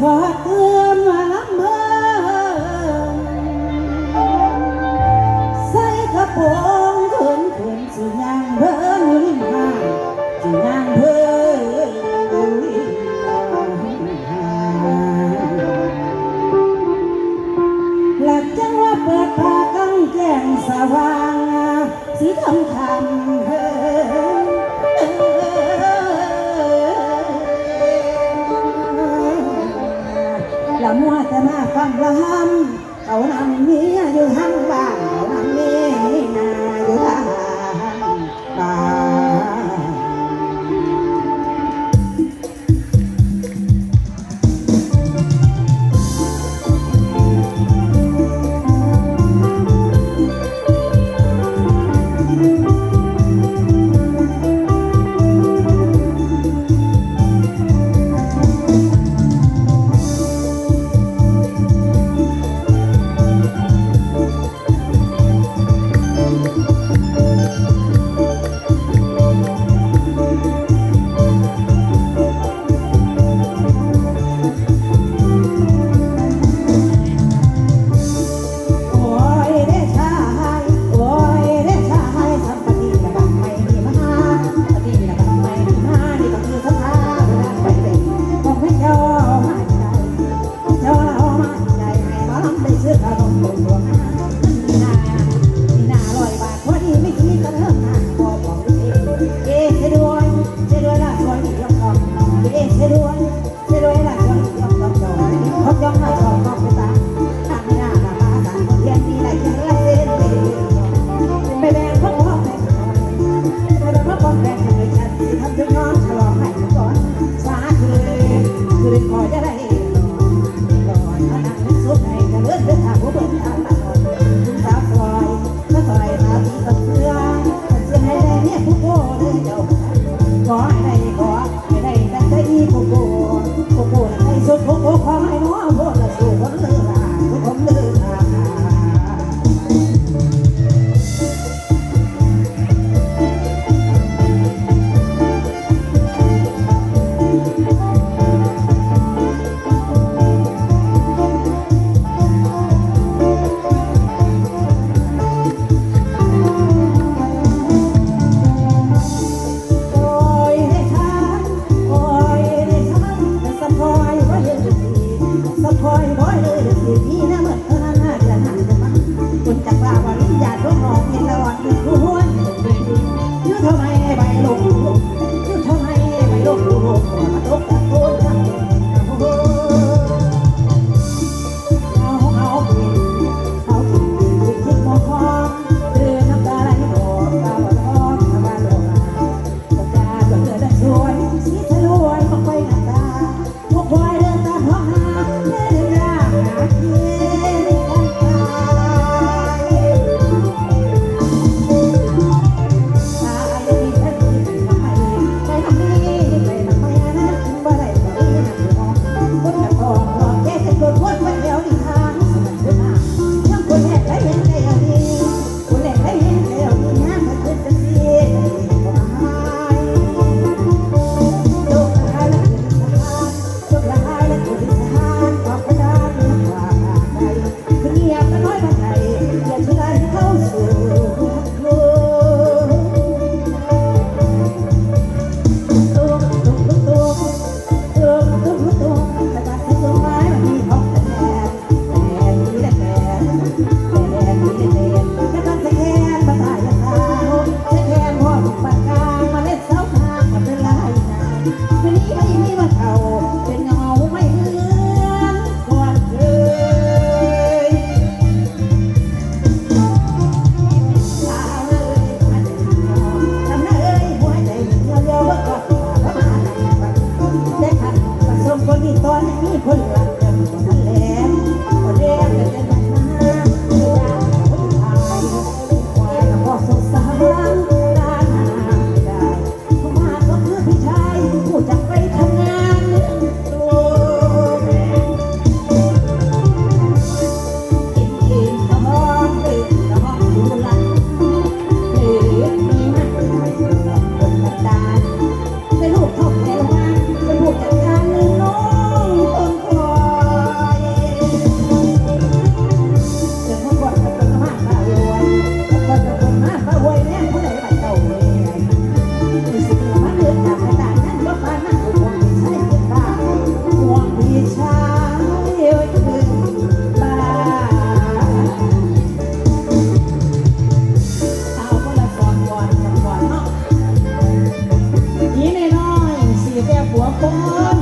พอเตือนมาลำเมินใส่กระโปรงเขินเขินสิยางเพิ่นอยู่ริาดยางเพิ่นอยู่ริาดหลักจังว่าเปิดผ้ากังแจงสว่างสีคำคำเฮ้ มาฟังละห้ำเขานำเมียอยู่ทั้งบ้าน amor.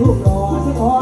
ลูกหล่อสักคน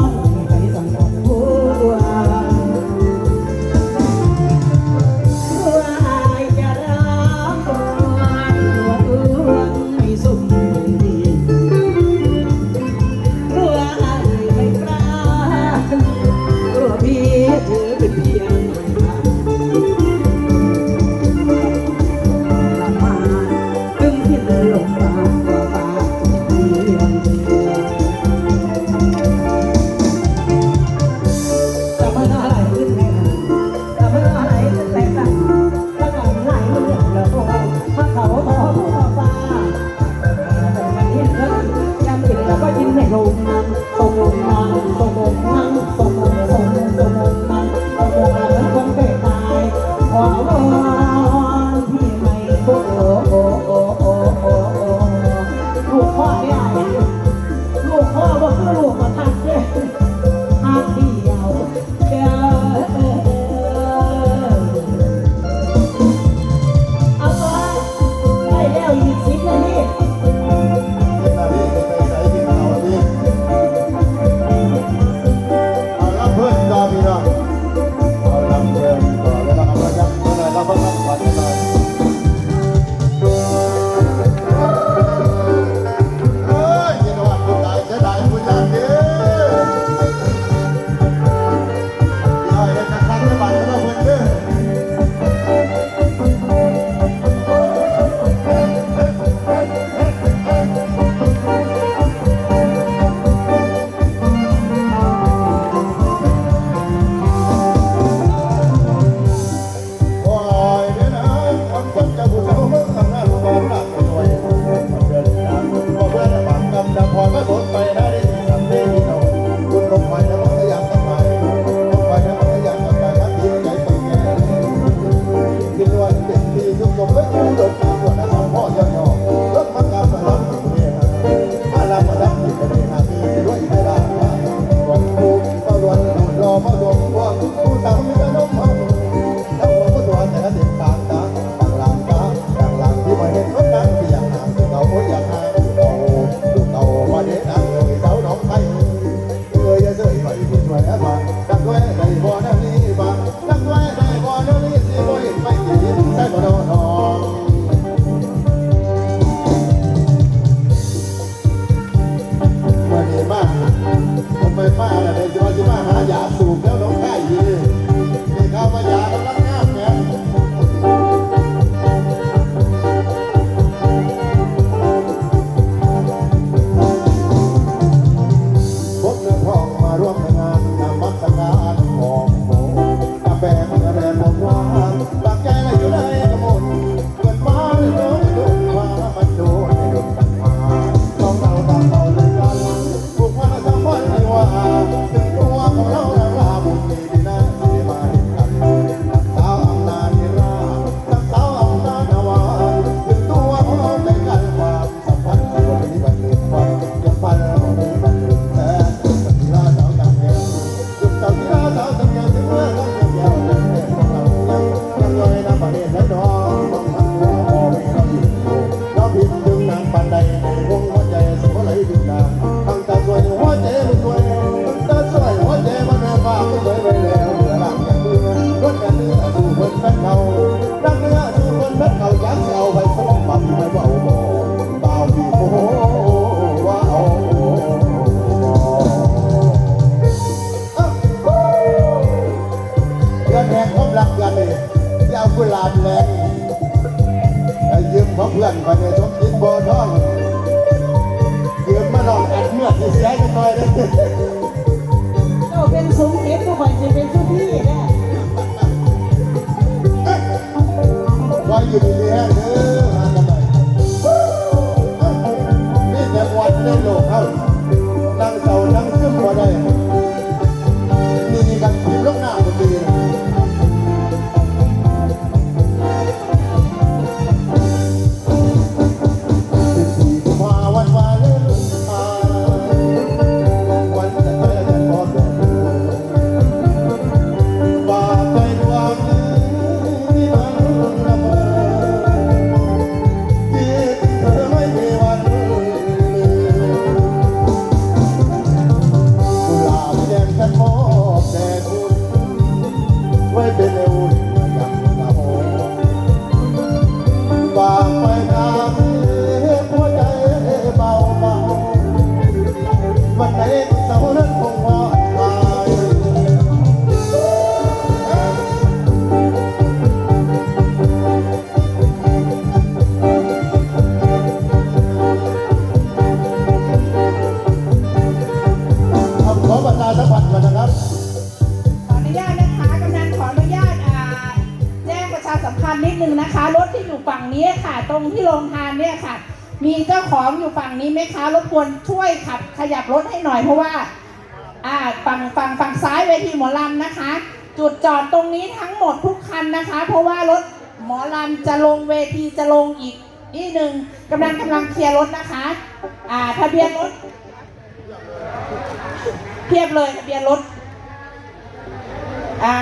wanna ยันเลยที่เอากุหลาบแหลงยืมของเพื่อนคนในสงจิตโอท้องยืมมาลองอัดเมื่อที่เสียกันหน่อยเลยเจ้าเป็นสมจิตก็คอยจะเป็นสุพี่แน่คอยอยู่ดีๆเด้อมาทำไมนี่แต่วันในโลกเขานั่งเศร้านั่งซึมบ่ได้ bye, bye. นะคะรถที่อยู่ฝั่งนี้ค่ะ ตรงที่โรงทานเนี่ยค่ะ มีเจ้าของอยู่ฝั่งนี้ไหมคะรบกวนช่วยขับขยับรถให้หน่อยเพราะว่าอ่าฝั่งฝั่งฝั่งซ้ายเวทีหมอลำนะคะ จุดจอดตรงนี้ทั้งหมดทุกคันนะคะ เพราะว่ารถหมอลำจะลงเวทีจะลงอีกนิดหนึ่งกำลังกำลังเคลียร์รถนะคะอ่าทะเบียนรถเทียบเลยทะเบียนรถอ่า